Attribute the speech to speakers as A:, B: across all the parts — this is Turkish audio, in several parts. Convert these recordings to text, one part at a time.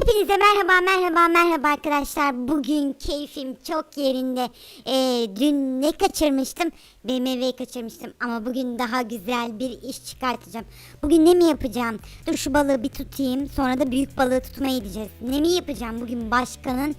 A: Hepinize merhaba merhaba merhaba arkadaşlar. Bugün keyfim çok yerinde. Ee, dün ne kaçırmıştım? BMW'yi kaçırmıştım ama bugün daha güzel bir iş çıkartacağım. Bugün ne mi yapacağım? Dur şu balığı bir tutayım sonra da büyük balığı tutmaya gideceğiz. Ne mi yapacağım? Bugün başkanın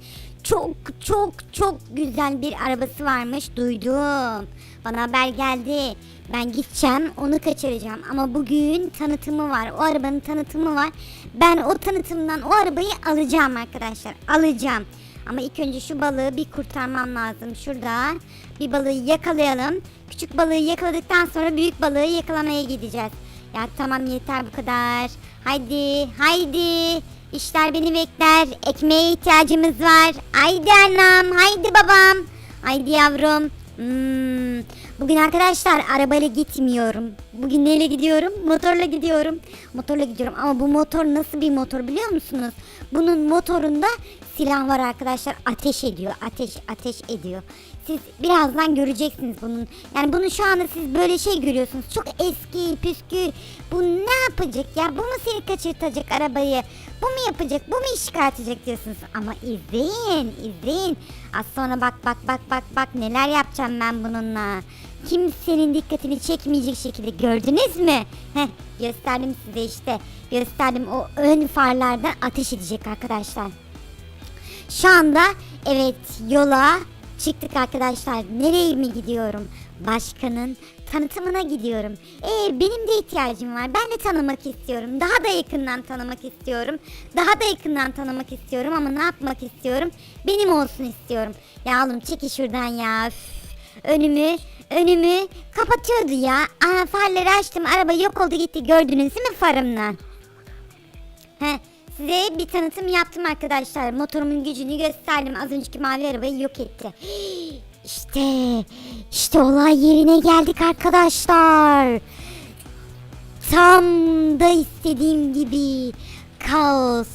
A: çok çok çok güzel bir arabası varmış duydum. Bana haber geldi. Ben gideceğim onu kaçıracağım ama bugün tanıtımı var. O arabanın tanıtımı var. Ben o tanıtımdan o arabayı alacağım arkadaşlar. Alacağım. Ama ilk önce şu balığı bir kurtarmam lazım. Şurada bir balığı yakalayalım. Küçük balığı yakaladıktan sonra büyük balığı yakalamaya gideceğiz. Ya tamam yeter bu kadar. Haydi haydi. İşler beni bekler. Ekmeğe ihtiyacımız var. Haydi annem. Haydi babam. Haydi yavrum. Hmm. Bugün arkadaşlar arabayla gitmiyorum. Bugün neyle gidiyorum? Motorla gidiyorum. Motorla gidiyorum ama bu motor nasıl bir motor biliyor musunuz? Bunun motorunda silah var arkadaşlar. Ateş ediyor. Ateş ateş ediyor. Siz birazdan göreceksiniz bunun. Yani bunu şu anda siz böyle şey görüyorsunuz. Çok eski püskü. Bu ne yapacak ya? Bu mu seni kaçırtacak arabayı? Bu mu yapacak? Bu mu iş çıkartacak diyorsunuz. Ama izleyin, izleyin. Az sonra bak bak bak bak bak neler yapacağım ben bununla. Kimsenin dikkatini çekmeyecek şekilde gördünüz mü? Heh gösterdim size işte. Gösterdim o ön farlardan ateş edecek arkadaşlar. Şu anda evet yola çıktık arkadaşlar. Nereye mi gidiyorum? Başkanın tanıtımına gidiyorum. Ee, benim de ihtiyacım var. Ben de tanımak istiyorum. Daha da yakından tanımak istiyorum. Daha da yakından tanımak istiyorum ama ne yapmak istiyorum? Benim olsun istiyorum. Ya oğlum çekil şuradan ya. Üf. Önümü önümü kapatıyordu ya. Aa farları açtım. Araba yok oldu gitti. Gördünüz değil mi farımla? He, size bir tanıtım yaptım arkadaşlar. Motorumun gücünü gösterdim. Az önceki mavi arabayı yok etti. İşte, işte olay yerine geldik arkadaşlar. Tam da istediğim gibi. Kaos.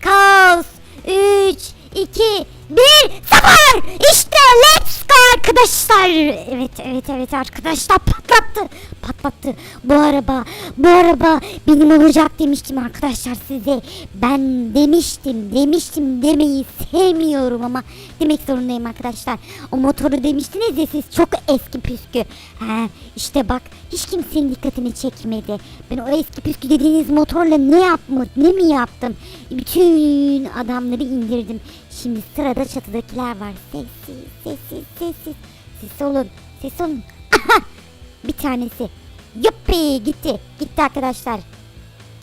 A: Kaos. 3, 2, 1, 0. İşte let's arkadaşlar. Evet, evet, evet arkadaşlar patlattı. Patlattı. Bu araba, bu araba benim olacak demiştim arkadaşlar size. Ben demiştim, demiştim demeyi sevmiyorum ama demek zorundayım arkadaşlar. O motoru demiştiniz ya siz çok eski püskü. He, işte bak hiç kimsenin dikkatini çekmedi. Ben o eski püskü dediğiniz motorla ne yapmış, ne mi yaptım? Bütün adamları indirdim. Şimdi sırada çatıdakiler var. Sessiz, sessiz, sessiz. Sessiz olun, sessiz olun. bir tanesi. Yuppi gitti. Gitti arkadaşlar.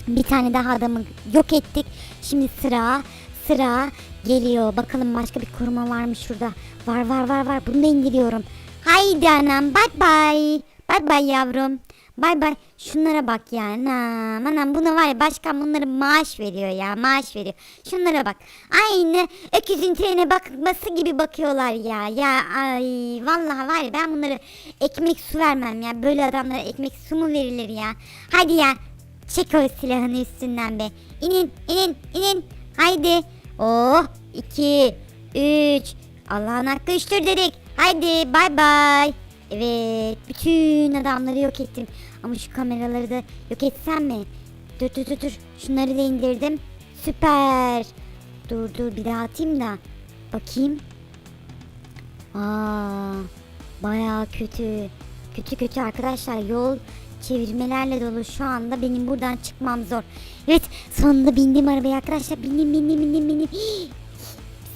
A: Bir tane daha adamı yok ettik. Şimdi sıra sıra geliyor. Bakalım başka bir koruma var mı şurada? Var var var var. Bunu da indiriyorum. Haydi anam. Bye bye. Bye bye yavrum. Bay bay. Şunlara bak ya. Anam anam buna var ya başkan bunları maaş veriyor ya. Maaş veriyor. Şunlara bak. Aynı öküzün trene bakması gibi bakıyorlar ya. Ya ay vallahi var ya ben bunları ekmek su vermem ya. Böyle adamlara ekmek su mu verilir ya? Hadi ya. Çek o silahını üstünden be. İnin inin inin. Haydi. Oh. iki, üç. Allah'ın hakkı üçtür dedik. Haydi bay bay. Evet, bütün adamları yok ettim. Ama şu kameraları da yok etsem mi? Dur dur dur dur. Şunları da indirdim. Süper. Dur dur bir daha atayım da. Bakayım. Aa, bayağı kötü. Kötü kötü arkadaşlar. Yol çevirmelerle dolu. Şu anda benim buradan çıkmam zor. Evet, sonunda bindim arabaya arkadaşlar. Bindim bindim bindim bindim. Hii,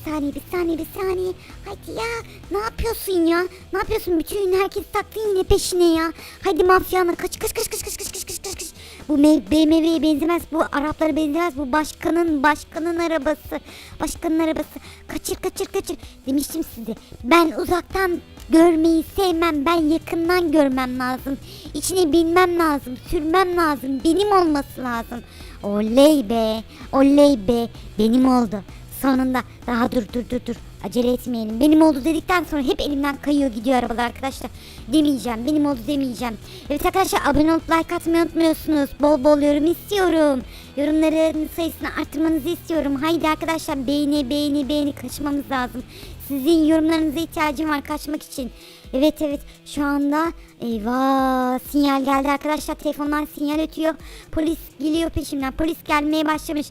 A: bir saniye bir saniye bir saniye. Hadi ya ne yapıyorsun ya? Ne yapıyorsun? Bütün herkes taktı yine peşine ya. Hadi mafyana kaç kaç kaç kaç kaç kaç kaç kaç kaç kaç. Bu BMW'ye benzemez. Bu Araplara benzemez. Bu başkanın başkanın arabası. Başkanın arabası. Kaçır kaçır kaçır. Demiştim size. Ben uzaktan görmeyi sevmem. Ben yakından görmem lazım. İçine binmem lazım. Sürmem lazım. Benim olması lazım. Oley be. Oley be. Benim oldu. Sonunda daha dur dur dur dur acele etmeyelim. Benim oldu dedikten sonra hep elimden kayıyor gidiyor arabalar arkadaşlar. Demeyeceğim benim oldu demeyeceğim. Evet arkadaşlar abone olup like atmayı unutmuyorsunuz. Bol bol yorum istiyorum. Yorumların sayısını arttırmanızı istiyorum. Haydi arkadaşlar beğeni beğeni beğeni kaçmamız lazım. Sizin yorumlarınıza ihtiyacım var kaçmak için. Evet evet şu anda eyvah sinyal geldi arkadaşlar telefondan sinyal ötüyor. Polis geliyor peşimden polis gelmeye başlamış.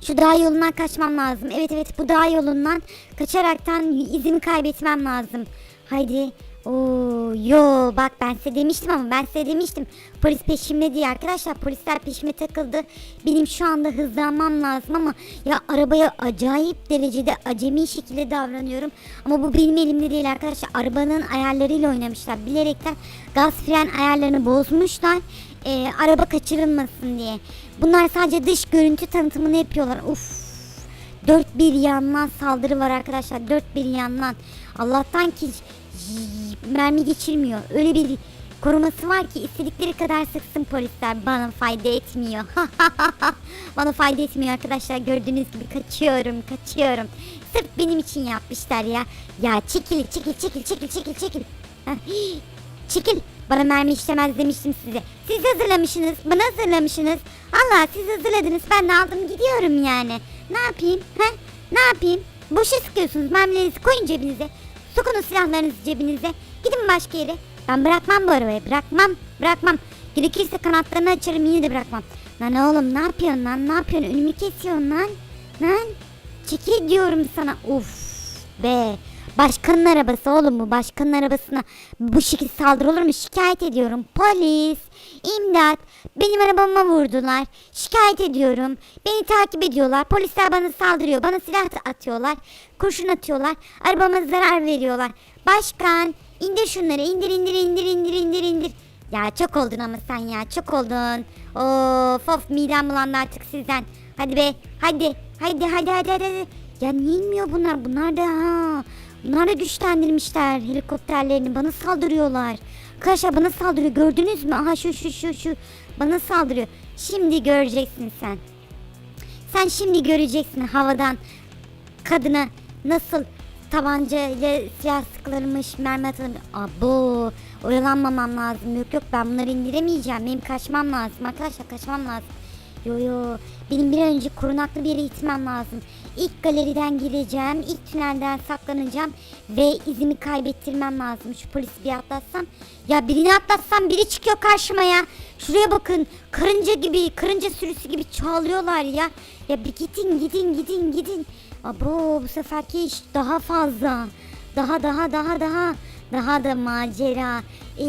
A: Şu dağ yolundan kaçmam lazım. Evet evet bu dağ yolundan kaçaraktan izimi kaybetmem lazım. Haydi. Oo, yo bak ben size demiştim ama ben size demiştim. Polis peşimde diye arkadaşlar polisler peşime takıldı. Benim şu anda hızlanmam lazım ama ya arabaya acayip derecede acemi şekilde davranıyorum. Ama bu benim elimde değil arkadaşlar. Arabanın ayarlarıyla oynamışlar. Bilerekten gaz fren ayarlarını bozmuşlar. Ee, araba kaçırılmasın diye. Bunlar sadece dış görüntü tanıtımını yapıyorlar. Uf. Dört bir yandan saldırı var arkadaşlar. Dört bir yandan. Allah'tan ki mermi geçirmiyor. Öyle bir koruması var ki istedikleri kadar sıksın polisler. Bana fayda etmiyor. Bana fayda etmiyor arkadaşlar. Gördüğünüz gibi kaçıyorum, kaçıyorum. Sırf benim için yapmışlar ya. Ya çekil, çekil, çekil, çekil, çekil, çekil. Çekil. Bana mermi işlemez demiştim size. Siz hazırlamışsınız. Bana hazırlamışsınız. Allah siz hazırladınız. Ben de aldım gidiyorum yani. Ne yapayım? He? Ne yapayım? Boşa sıkıyorsunuz. Mermilerinizi koyun cebinize. Sokunun silahlarınızı cebinize. Gidin başka yere. Ben bırakmam bu arabayı. Bırakmam. Bırakmam. Gerekirse kanatlarını açarım yine de bırakmam. Lan oğlum ne yapıyorsun lan? Ne yapıyorsun? Önümü kesiyorsun lan. Lan. Çekil diyorum sana. Uf be. Başkanın arabası oğlum bu. Başkanın arabasına bu şekilde saldırı olur mu? Şikayet ediyorum. Polis. imdat. Benim arabama vurdular. Şikayet ediyorum. Beni takip ediyorlar. Polisler bana saldırıyor. Bana silah atıyorlar. Kurşun atıyorlar. Arabama zarar veriyorlar. Başkan. indir şunları. indir indir indir indir indir indir. Ya çok oldun ama sen ya. Çok oldun. Of of midem bulandı artık sizden. Hadi be. Hadi. Hadi hadi hadi hadi. hadi. Ya niye inmiyor bunlar? Bunlar da ha. Bunlar da güçlendirmişler helikopterlerini. Bana saldırıyorlar. Arkadaşlar bana saldırıyor. Gördünüz mü? Aha şu şu şu şu. Bana saldırıyor. Şimdi göreceksin sen. Sen şimdi göreceksin havadan kadına nasıl tabancayla silah sıkılırmış, mermi atılırmış. Abo, oyalanmamam lazım. Yok yok ben bunları indiremeyeceğim. Benim kaçmam lazım. Arkadaşlar kaçmam lazım. Yo yo, benim bir önce korunaklı bir yere gitmem lazım. İlk galeriden gireceğim, ilk tünelden saklanacağım ve izimi kaybettirmem lazım. Şu polisi bir atlatsam. Ya birini atlatsam biri çıkıyor karşıma ya. Şuraya bakın, karınca gibi, karınca sürüsü gibi çoğalıyorlar ya. Ya bir gidin, gidin, gidin, gidin. Abo bu seferki iş daha fazla. Daha daha daha daha. Daha da macera. Ee,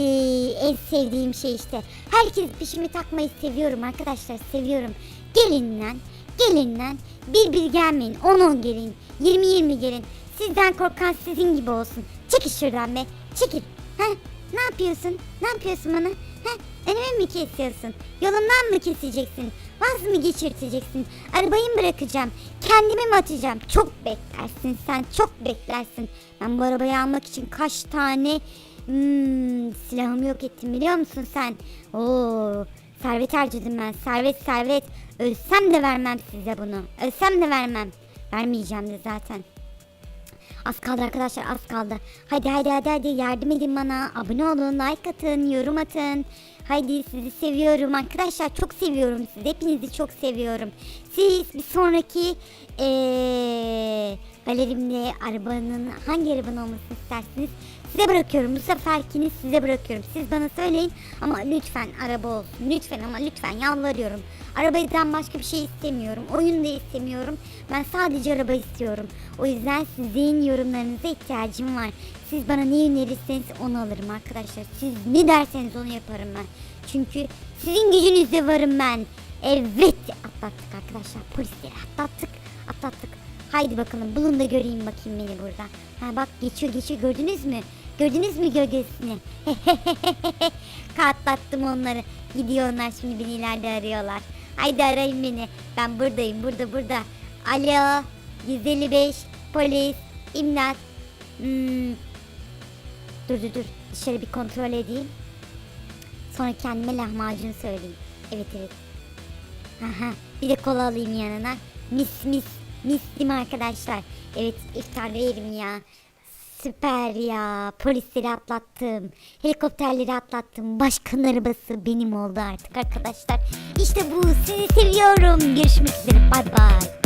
A: en sevdiğim şey işte. Herkes peşimi takmayı seviyorum arkadaşlar. Seviyorum. Gelin lan. Gelin lan. Bir bir gelmeyin. 10 10 gelin. 20 20 gelin. Sizden korkan sizin gibi olsun. Çekil şuradan be. Çekil. Heh. Ne yapıyorsun? Ne yapıyorsun bana? Heh. Önümü mü kesiyorsun? Yolumdan mı keseceksin? Vaz mı geçirteceksin? Arabayı mı bırakacağım? Kendimi mi atacağım? Çok beklersin sen. Çok beklersin. Ben bu arabayı almak için kaç tane hmm, silahımı yok ettim biliyor musun sen? Oo, servet harcadım ben. Servet servet. Ölsem de vermem size bunu. Ölsem de vermem. Vermeyeceğim de zaten. Az kaldı arkadaşlar az kaldı. Hadi hadi hadi hadi yardım edin bana. Abone olun, like atın, yorum atın. Haydi sizi seviyorum arkadaşlar. Çok seviyorum sizi. Hepinizi çok seviyorum. Siz bir sonraki ee, arabanın hangi arabanın olmasını istersiniz? Size bırakıyorum. Bu seferkini size bırakıyorum. Siz bana söyleyin ama lütfen araba olsun. Lütfen ama lütfen yalvarıyorum. Arabadan başka bir şey istemiyorum. Oyun da istemiyorum. Ben sadece araba istiyorum. O yüzden sizin yorumlarınıza ihtiyacım var. Siz bana ne önerirseniz onu alırım arkadaşlar. Siz ne derseniz onu yaparım ben. Çünkü sizin gücünüzde varım ben. Evet atlattık arkadaşlar. Polisleri atlattık. Atlattık. Haydi bakalım bulun da göreyim bakayım beni burada. Ha bak geçiyor geçiyor gördünüz mü? Gördünüz mü gölgesini? Katlattım onları. Gidiyorlar şimdi beni ileride arıyorlar. Haydi arayın beni. Ben buradayım burada burada. Alo 155 polis imdat. Hmm. Dur dur dur dışarı bir kontrol edeyim. Sonra kendime lahmacun söyleyeyim. Evet evet. Aha, bir de kola alayım yanına. Mis mis mis değil mi arkadaşlar? Evet iftarda yerim ya. Süper ya. Polisleri atlattım. Helikopterleri atlattım. Başkan arabası benim oldu artık arkadaşlar. İşte bu. Sizi seviyorum. Görüşmek üzere. Bay bay.